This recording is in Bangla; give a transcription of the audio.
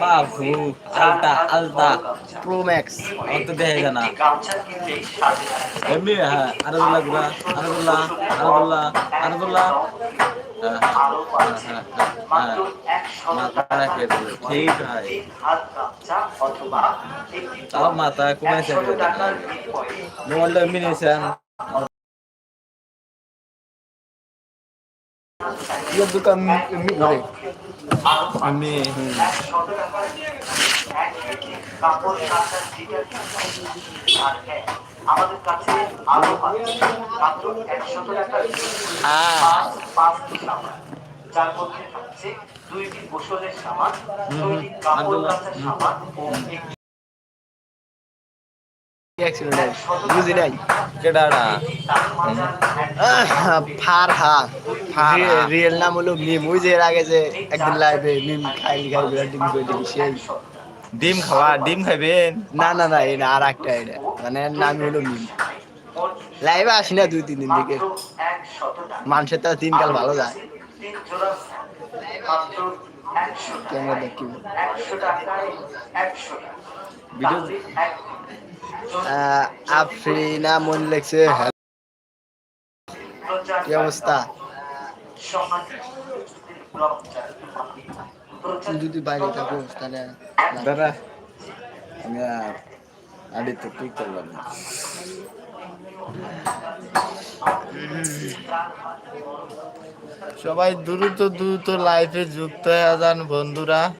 বাবু আলতা আলতা। প্রো ম্যাক্স আমার তো দেখে না সাথে সাথে এমনি হ্যাঁ আরদুল্লাহগুলা আরদুল্লাহ আরদুল্লাহ আরদুল্লাহ হ্যাঁ হ্যাঁ, হ্যাঁ, মাথা কমেছে মোবাইলটা এমনি নিয়েছেন কাচার জিটার আর হ্যাঁ আমাদের কাছে আরও পাচ্ছে মাত্র একশো টাকার হ্যাঁ। পাঁচ পাঁচটি সামান যার মধ্যে থাকছে দুইটি গোসলের সামান দুইটি কাপড় কাচার সামান ও অ্যাক্সিডেন্ট বুঝি নাই। কেডাড়া ফারহা। রিয়েল নাম হলো মিম। ওই যে এর আগে যে একদিন লাইভে মিম ডিম করে দিবি সেই। ডিম খাওয়া? ডিম খাইবেন? না না না এটা আর একটা এটা। মানে নাম হলো মিম। লাইভে আসি না দুই তিন দিন থেকে মানুষের তো দিনকাল ভালো যায়। তিন জোড়া মাত্র একশো টাকা। ক্যামেরা দেখি একশো টাকায় একশো টাকা। আফরিনা মন লেগছে কি অবস্থা? যদি বাইরে থাকো তাহলে দাদা আমি আর আদি তো ঠিক করলাম সবাই দ্রুত দ্রুত লাইফে যুক্ত হয়ে যান বন্ধুরা।